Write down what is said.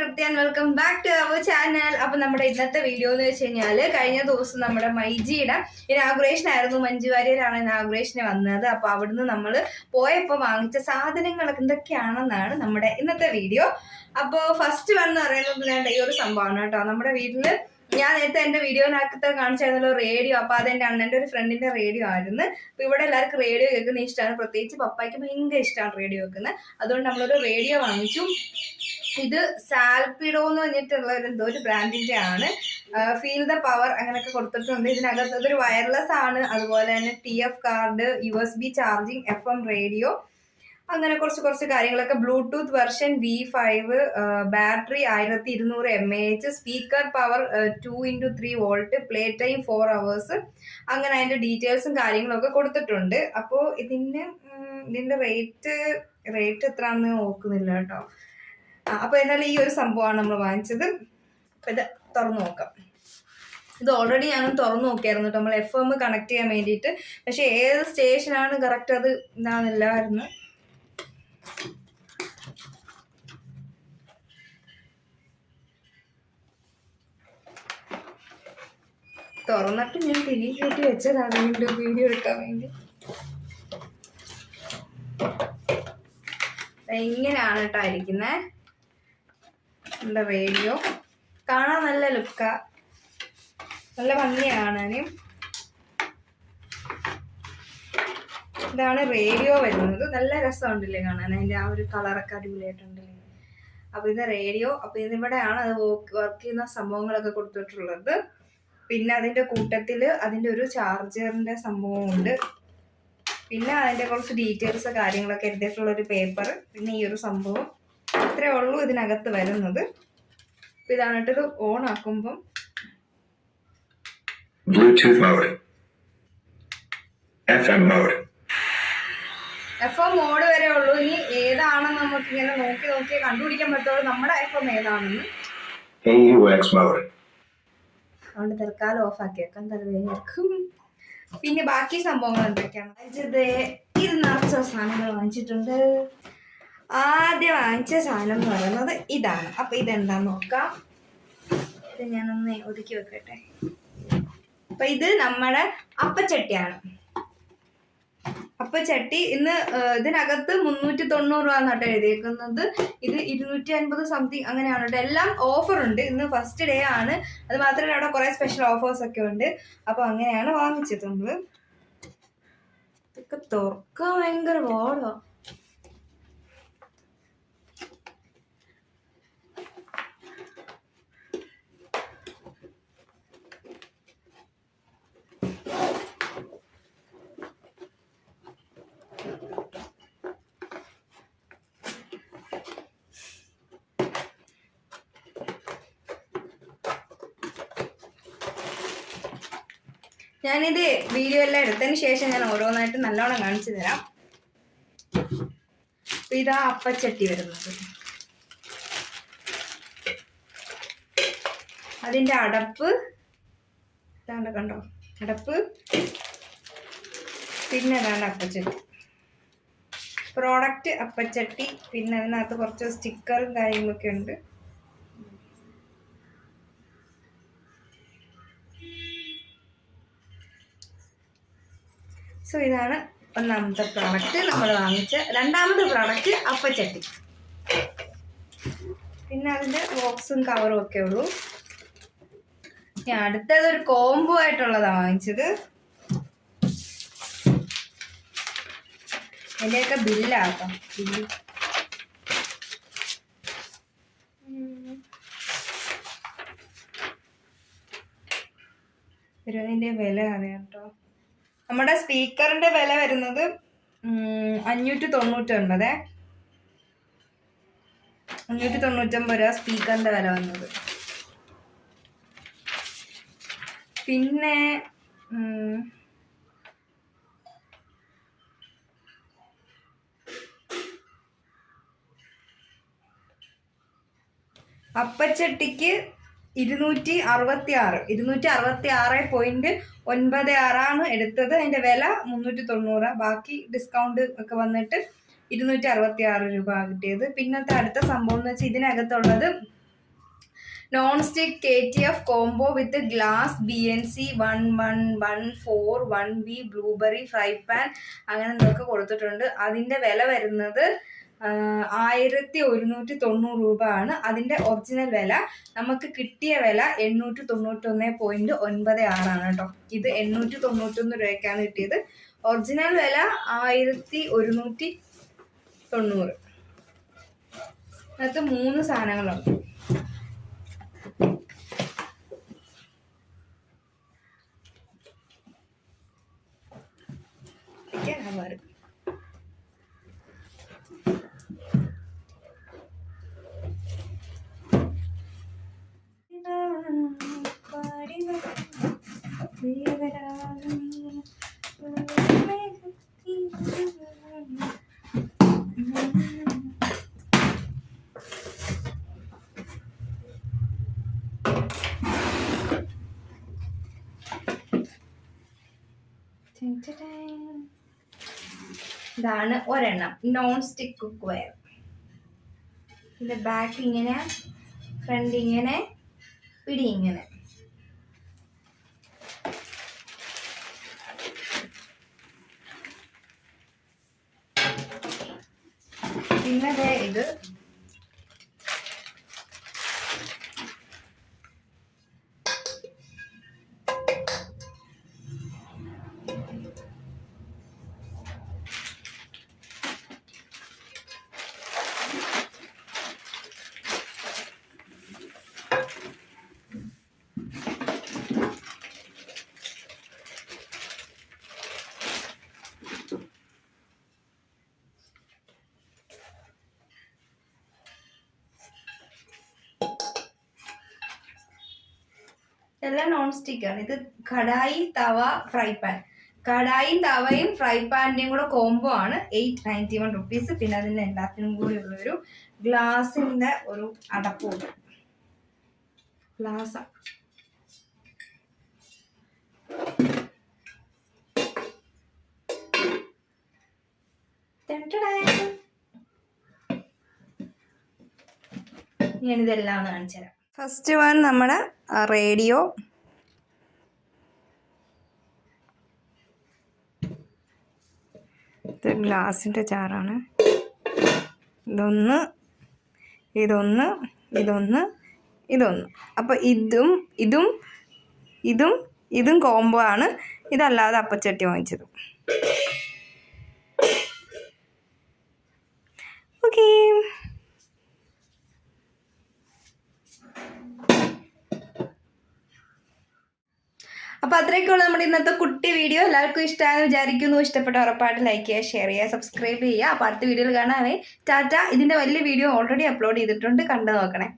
Trupti and welcome back to our channel അപ്പൊ നമ്മുടെ ഇന്നത്തെ വീഡിയോ എന്ന് വെച്ച് കഴിഞ്ഞാൽ കഴിഞ്ഞ ദിവസം നമ്മുടെ മൈജിയുടെ ഇനാഗുറേഷൻ ആയിരുന്നു. മഞ്ജു വാര്യരാണ് ഇനാഗുറേഷന് വന്നത്. അപ്പൊ അവിടുന്ന് നമ്മൾ പോയപ്പോൾ വാങ്ങിച്ച സാധനങ്ങൾ എന്തൊക്കെയാണെന്നാണ് നമ്മുടെ ഇന്നത്തെ വീഡിയോ അപ്പോൾ ഫസ്റ്റ് വൺ എന്ന് പറയുന്നത് ഈ ഒരു സംഭവമാണ് കേട്ടോ. നമ്മുടെ വീട്ടിൽ ഞാൻ നേരത്തെ എന്റെ വീഡിയോനകത്ത് കാണിച്ചായിരുന്നല്ലോ റേഡിയോ അപ്പൊ അതെന്റെ അണ്ണന്റെ ഒരു ഫ്രണ്ടിന്റെ റേഡിയോ ആയിരുന്നു. അപ്പൊ ഇവിടെ എല്ലാവർക്കും റേഡിയോ കേൾക്കുന്ന ഇഷ്ടമാണ് പ്രത്യേകിച്ച് പപ്പായ്ക്ക് ഭയങ്കര ഇഷ്ടമാണ് റേഡിയോ കേൾക്കുന്നത്. അതുകൊണ്ട് നമ്മളൊരു റേഡിയോ വാങ്ങിച്ചു. ഇത് സാൽപിഡോ എന്ന് പറഞ്ഞിട്ടുള്ള ഒരു എന്തോ ഒരു ബ്രാൻഡിന്റെ ആണ്. ഫീൽ ദ പവർ അങ്ങനെയൊക്കെ കൊടുത്തിട്ടുണ്ട്. ഇതിനകത്ത് ഇതൊരു വയർലെസ് ആണ്. അതുപോലെ തന്നെ T F card U S B charging F M radio അങ്ങനെ കുറച്ച് കുറച്ച് കാര്യങ്ങളൊക്കെ. Bluetooth version V five battery ആയിരത്തി ഇരുന്നൂറ് M A H speaker power two into three volt play time four hours അങ്ങനെ അതിന്റെ ഡീറ്റെയിൽസും കാര്യങ്ങളൊക്കെ കൊടുത്തിട്ടുണ്ട്. അപ്പോൾ ഇതിന് ഇതിന്റെ റേറ്റ് റേറ്റ് എത്രയാണെന്ന് നോക്കുന്നില്ല കേട്ടോ. അപ്പോൾ എന്നാലും ഈ ഒരു സംഭവമാണ് നമ്മൾ വാങ്ങിച്ചത്. ഇത് തുറന്നു നോക്കാം. ഇത് ഓൾറെഡി ഞാൻ തുറന്നു നോക്കിയായിരുന്നു കേട്ടോ. നമ്മൾ എഫ് എം കണക്ട് ചെയ്യാൻ വേണ്ടിയിട്ട്. പക്ഷേ ഏത് സ്റ്റേഷനാണ് കറക്റ്റ് അത് ഇതാണെന്നില്ലായിരുന്നു തുറന്നിട്ട് ഞാൻ തിരികെ കയറ്റി വെച്ചതാണ് വീണ്ടും വീഡിയോ എടുക്കാൻ വേണ്ടി. എങ്ങനെയാണ് കേട്ടോ ഇരിക്കുന്നത് നമ്മുടെ റേഡിയോ കാണാൻ നല്ല ലുക്ക. നല്ല ഭംഗിയാണ് ഇതാണ് റേഡിയോ വരുന്നത്. നല്ല രസമുണ്ടല്ലേ കാണാൻ? അതിന്റെ ആ ഒരു കളറൊക്കെ അടിപൊളിയായിട്ടുണ്ടല്ലേ അപ്പോൾ ഇത് റേഡിയോ. അപ്പോൾ ഇതിവിടെയാണ് അത് വർക്ക് ചെയ്യുന്ന സംഭവങ്ങളൊക്കെ കൊടുത്തിട്ടുള്ളത്. പിന്നെ അതിന്റെ കൂട്ടത്തിൽ അതിന്റെ ഒരു ചാർജറിന്റെ സംഭവം ഉണ്ട് പിന്നെ അതിന്റെ കുറച്ച് ഡീറ്റെയിൽസ് കാര്യങ്ങളൊക്കെ എഴുതിയിട്ടുള്ള ഒരു പേപ്പർ പിന്നെ ഈ ഒരു സംഭവം. ഇത്രേ ഉള്ളൂ ഇതിനകത്ത് വരുന്നത്. അപ്പൊ ഇതാണ് ഇത് on ആക്കുമ്പം Bluetooth mode F M mode വരെ ഉള്ളൂ. ഇനി ഏതാണെന്ന് നമുക്ക് ഇങ്ങനെ നോക്കി നോക്കി കണ്ടുപിടിക്കാൻ പറ്റുള്ളൂ. നമ്മുടെ എഫ് എം ഏതാണെന്ന്. അതുകൊണ്ട് തൽക്കാലം ഓഫ് ആക്കിയേക്കാം തലവേദനക്കും പിന്നെ ബാക്കി സംഭവങ്ങൾ എന്തൊക്കെയാണ്? വാങ്ങിച്ചത് ഇത് നിറച്ച സാധനങ്ങൾ വാങ്ങിച്ചിട്ടുണ്ട്. ആദ്യം വാങ്ങിച്ച സാധനം എന്ന് പറയുന്നത് ഇതാണ്. അപ്പൊ ഇതെന്താന്ന് നോക്കാം. ഇത് ഞാനൊന്ന് ഒതുക്കി വെക്കട്ടെ. അപ്പൊ ഇത് നമ്മുടെ അപ്പച്ചട്ടിയാണ്. അപ്പച്ചട്ടി ഇന്ന് ഇതിനകത്ത് മുന്നൂറ്റി തൊണ്ണൂറ് രൂപ എന്നാട്ടോ എഴുതിയേക്കുന്നത്. ഇത് ഇരുന്നൂറ്റി അൻപത് സംതിങ് അങ്ങനെയാണ് എല്ലാം ഓഫർ ഉണ്ട് ഇന്ന് ഫസ്റ്റ് ഡേ ആണ്. അത് മാത്രമല്ല അവിടെ കുറെ സ്പെഷ്യൽ ഓഫേഴ്സ് ഒക്കെ ഉണ്ട്. അപ്പൊ അങ്ങനെയാണ് വാങ്ങിച്ചത് നമ്മൾ. ഇതൊക്കെ തുറക്കാൻ ഭയങ്കര പാടാ ഞാനിത് വീഡിയോ എല്ലാം എടുത്തതിന് ശേഷം ഞാൻ ഓരോന്നായിട്ട് നല്ലോണം കാണിച്ചു തരാം. ഇതാ അപ്പച്ചട്ടി വരുന്നത്. അതിന്റെ അടപ്പ് ഇതാണ്ട് കണ്ടോ? അടപ്പ്. പിന്നെ അതാണ് അപ്പച്ചട്ടി. പ്രോഡക്റ്റ് അപ്പച്ചട്ടി. പിന്നെ അതിനകത്ത് കുറച്ച് സ്റ്റിക്കറും കാര്യങ്ങളൊക്കെ ഉണ്ട്. സോ ഇതാണ് ഒന്നാമത്തെ പ്രോഡക്റ്റ് നമ്മൾ വാങ്ങിച്ച രണ്ടാമത്തെ പ്രോഡക്റ്റ് അപ്പച്ചട്ടി പിന്നെ അതിന്റെ ബോക്സും കവറും ഒക്കെ ഉള്ളൂ. ഇനി അടുത്തത് ഒരു കോംബോ ആയിട്ടുള്ളതാണ് വാങ്ങിച്ചത്. അതിന്റെയൊക്കെ ബില്ലാട്ടോ ബില്ല് ഇതിന്റെ വില അറിയാം കേട്ടോ സ്പീക്കറിന്റെ വില വരുന്നത് അഞ്ഞൂറ്റി അഞ്ഞൂറ്റി തൊണ്ണൂറ്റൊൻപത് അഞ്ഞൂറ്റി തൊണ്ണൂറ്റൊമ്പത് രൂപ സ്പീക്കറിന്റെ വില വന്നത്. പിന്നെ അപ്പച്ചട്ടിക്ക് ഇരുന്നൂറ്റി അറുപത്തി ആറ് ഇരുന്നൂറ്റി അറുപത്തി ആറ് പോയിന്റ് ഒൻപത് ആറാണ് എടുത്തത്. അതിന്റെ വില മുന്നൂറ്റി തൊണ്ണൂറ് ബാക്കി ഡിസ്കൗണ്ട് ഒക്കെ വന്നിട്ട് ഇരുന്നൂറ്റി അറുപത്തി ആറ് രൂപ കിട്ടിയത്. പിന്നത്തെ അടുത്ത സംഭവം എന്ന് വെച്ചാൽ ഇതിനകത്തുള്ളത് non stick K T F combo with glass B N C one one one four one B blueberry fry pan അങ്ങനെ എന്തൊക്കെ കൊടുത്തിട്ടുണ്ട്. അതിന്റെ വില വരുന്നത് ആയിരത്തി ഒരുന്നൂറ്റി തൊണ്ണൂറ് രൂപ ആണ് അതിന്റെ ഒറിജിനൽ വില നമുക്ക് കിട്ടിയ വില എണ്ണൂറ്റി തൊണ്ണൂറ്റൊന്ന് പോയിന്റ് ഒൻപത് ആറാണ് കേട്ടോ. ഇത് എണ്ണൂറ്റി തൊണ്ണൂറ്റൊന്ന് രൂപയ്ക്കാണ് കിട്ടിയത്. ഒറിജിനൽ വില ആയിരത്തി ഒരുന്നൂറ്റി തൊണ്ണൂറ് അതിനകത്ത് മൂന്ന് സാധനങ്ങളുണ്ട്. ഇരിക്കാനാ പാട്. ഇതാണ് ഒരെണ്ണം. നോൺ സ്റ്റിക്ക് കുക്ക് വെയർ ഇത് ബാക്ക് ഇങ്ങനെ ഫ്രണ്ട് ഇങ്ങനെ പിടി ഇങ്ങനെ. പിന്നെ ഇത് എല്ലാം നോൺ സ്റ്റിക്ക് ആണ്. ഇത് കടായി തവ ഫ്രൈ പാൻ കടായും തവയും ഫ്രൈ പാനിന്റെയും കൂടെ കോംബോ ആണ്. എയ്റ്റ് നയന്റി വൺ റുപ്പീസ് പിന്നെ അതിന്റെ എല്ലാത്തിനും കൂടി ഉള്ളൊരു ഗ്ലാസിന്റെ ഒരു അടപ്പുണ്ട് ഗ്ലാസ് ഞാനിതെല്ലാം കാണിച്ചു തരാം ഫസ്റ്റ് വൺ നമ്മുടെ റേഡിയോ ഇത് ഗ്ലാസിന്റെ ചാറാണ്. ഇതൊന്ന് ഇതൊന്ന് ഇതൊന്ന്. ഇതൊന്ന്. അപ്പോൾ ഇതും ഇതും ഇതും ഇതും കോംബോ ആണ്. ഇതല്ലാതെ അപ്പച്ചട്ടി വാങ്ങിച്ചത്. ഓക്കേ അപ്പോൾ അത്രയൊക്കെയുള്ള നമ്മുടെ ഇന്നത്തെ കുട്ടി വീഡിയോ. എല്ലാവർക്കും ഇഷ്ടമായെന്ന് വിചാരിക്കുന്നു. ഇഷ്ടപ്പെട്ട ഉറപ്പായിട്ട് ലൈക്ക് ചെയ്യുക ഷെയർ ചെയ്യുക സബ്സ്ക്രൈബ് ചെയ്യുക. അപ്പോൾ അടുത്ത വീഡിയോയിൽ കാണാവേ ടാറ്റ ഇതിന്റെ വലിയ വീഡിയോ ഓൾറെഡി അപ്ലോഡ് ചെയ്തിട്ടുണ്ട്. കണ്ടു നോക്കണേ.